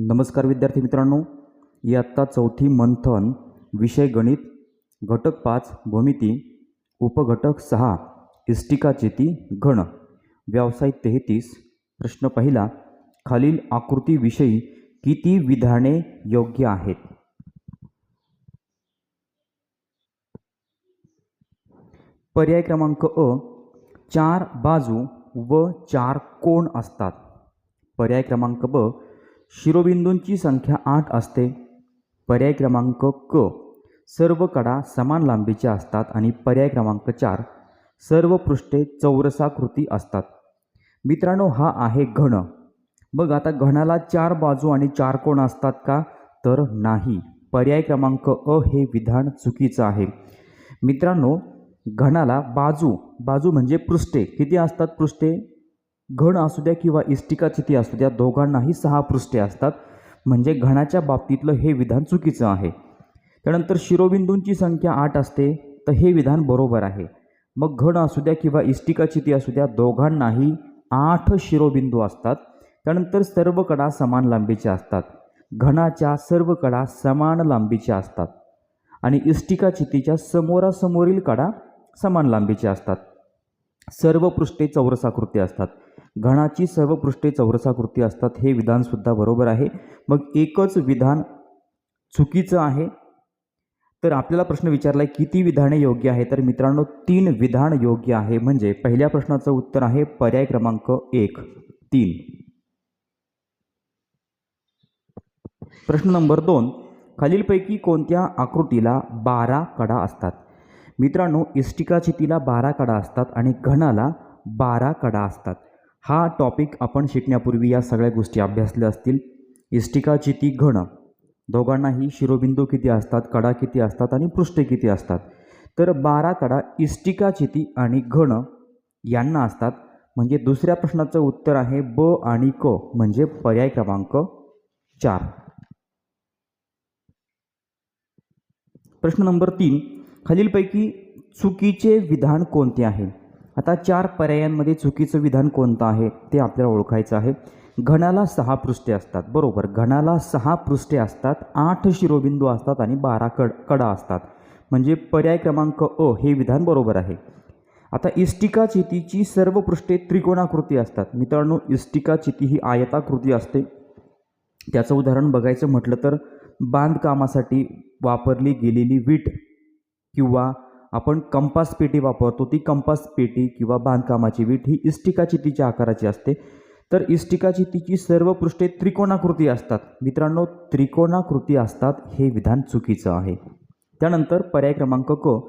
नमस्कार विद्यार्थी मित्रांनो इयत्ता चौथी मंथन विषय गणित घटक पाच भूमिती उपघटक सहा इष्टिकाचिती घन व्यावसायिक तेहतीस प्रश्न पहिला खालील आकृतीविषयी किती विधाने योग्य आहेत? पर्याय क्रमांक अ चार बाजू व चार कोण असतात? पर्याय क्रमांक ब शिरोबिंदूंची संख्या आठ असते. पर्याय क्रमांक क. सर्व कडा समान लांबीच्या असतात आणि पर्याय क्रमांक चार. सर्व पृष्ठे चौरसाकृती असतात. मित्रांनो हा आहे घन. मग आता घनाला चार बाजू आणि चार कोण असतात का? तर नाही. पर्याय क्रमांक अ हे विधान चुकीचं आहे. मित्रांनो घनाला बाजू बाजू म्हणजे पृष्ठे. किती असतात पृष्ठे? घन असू द्या किंवा इष्टिका चिती असू द्या दोघांनाही सहा पृष्ठे असतात. म्हणजे घणाच्या बाबतीतलं हे विधान चुकीचं आहे. त्यानंतर शिरोबिंदूंची संख्या आठ असते तर हे विधान बरोबर आहे. मग घन असू द्या किंवा इष्टिका चिती असू द्या दोघांनाही आठ शिरोबिंदू असतात. त्यानंतर सर्व कडा समान लांबीच्या असतात. घनाच्या सर्व कडा समान लांबीच्या असतात. आणि इष्टिका चितीच्या समोरासमोरील कडा समान लांबीच्या असतात. सर्व पृष्ठे चौरसाकृती असतात. घणाची सर्व पृष्ठे चौरसाकृती असतात हे विधानसुद्धा बरोबर आहे. मग एकच विधान चुकीचं आहे? तर आपल्याला प्रश्न विचारला आहे किती विधाने योग्य आहे? तर मित्रांनो तीन विधान योग्य आहे. म्हणजे पहिल्या प्रश्नाचं उत्तर आहे पर्याय क्रमांक एक तीन. प्रश्न नंबर दोन. खालीलपैकी कोणत्या आकृतीला बारा कडा असतात? मित्रांनो इष्टिकाची तिला बारा कडा असतात आणि घणाला बारा कडा असतात. हा टॉपिक आपण शिकण्यापूर्वी या सगळ्या गोष्टी अभ्यासल्या असतील. इष्टिका चिती घन दोघांनाही शिरोबिंदू किती असतात कडा किती असतात आणि पृष्ठे किती असतात? तर बारा कडा इष्टिका चिती आणि घन यांना असतात. म्हणजे दुसऱ्या प्रश्नाचं उत्तर आहे ब आणि क म्हणजे पर्याय क्रमांक चार. प्रश्न नंबर तीन खालीलपैकी चुकीचे विधान कोणते आहे? आता चार पर्यायांमध्ये चुकीचं विधान कोणतं आहे ते आपल्याला ओळखायचं आहे. घनाला सहा पृष्ठे असतात बरोबर. घणाला सहा पृष्ठे असतात आठ शिरोबिंदू असतात आणि बारा कड कडा असतात. म्हणजे पर्याय क्रमांक अ हे विधान बरोबर आहे. आता इष्टिका चितीची सर्व पृष्ठे त्रिकोणाकृती असतात. मित्रांनो इष्टिका चिती ही आयताकृती असते. त्याचं उदाहरण बघायचं म्हटलं तर बांधकामासाठी वापरली गेलेली वीट किंवा आपण कंपास पेटी वापरतो ती कंपास पेटी किंवा बांधकामाची वीट ही इष्टिका तिच्या आकाराची असते. तर इष्टिका तिची सर्व पृष्ठे त्रिकोणाकृती असतात. मित्रांनो त्रिकोणाकृती असतात हे विधान चुकीचं आहे. त्यानंतर पर्याय क्रमांक क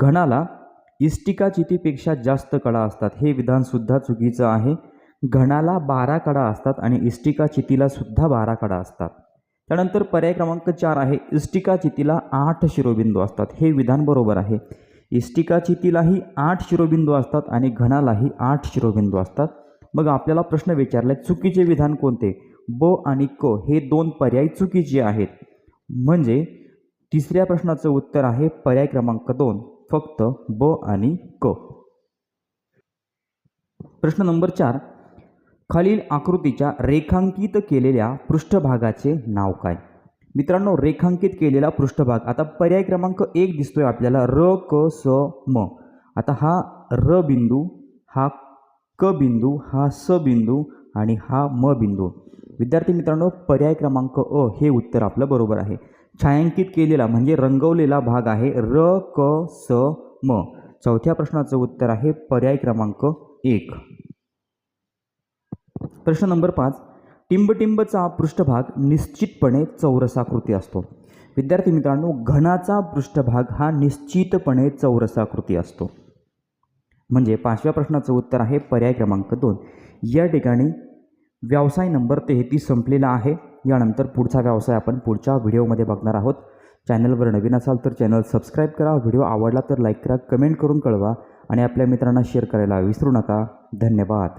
घणाला इष्टिका चितीपेक्षा जास्त कडा असतात. हे विधानसुद्धा चुकीचं आहे. घनाला बारा कडा असतात आणि इष्टिका बारा कडा असतात. त्यानंतर पर्याय क्रमांक चार आहे इष्टिका चितीला आठ शिरोबिंदू असतात. हे विधान बरोबर आहे. इष्टिका चितीलाही आठ शिरोबिंदू असतात आणि घनालाही आठ शिरोबिंदू असतात. मग आपल्याला प्रश्न विचारला चुकीचे विधान कोणते? ब आणि क हे दोन पर्याय चुकीचे आहेत. म्हणजे तिसऱ्या प्रश्नाचं उत्तर आहे पर्याय क्रमांक दोन फक्त ब आणि क. प्रश्न नंबर चार खालील आकृतीच्या रेखांकित केलेल्या पृष्ठभागाचे नाव काय? मित्रांनो रेखांकित केलेला पृष्ठभाग. आता पर्याय क्रमांक एक दिसतोय आपल्याला. र क स म. आता हा र बिंदू हा क बिंदू हा स बिंदू आणि हा म बिंदू. विद्यार्थी मित्रांनो पर्याय क्रमांक अ हे उत्तर आपलं बरोबर आहे. छायांकित केलेला म्हणजे रंगवलेला भाग आहे र क स म. चौथ्या प्रश्नाचं उत्तर आहे पर्याय क्रमांक एक. प्रश्न नंबर पाच. टिंबटिंबचा पृष्ठभाग निश्चितपणे चौरसाकृती असतो. विद्यार्थी मित्रांनो घनाचा पृष्ठभाग हा निश्चितपणे चौरसाकृती असतो. म्हणजे पाचव्या प्रश्नाचं उत्तर आहे पर्याय क्रमांक दोन. या ठिकाणी व्यवसाय नंबर तेहतीस संपलेला आहे. यानंतर पुढचा व्यवसाय आपण पुढच्या व्हिडिओमध्ये बघणार आहोत. चॅनलवर नवीन असाल तर चॅनल सबस्क्राईब करा. व्हिडिओ आवडला तर लाईक करा कमेंट करून कळवा आणि आपल्या मित्रांना शेअर करायला विसरू नका. धन्यवाद.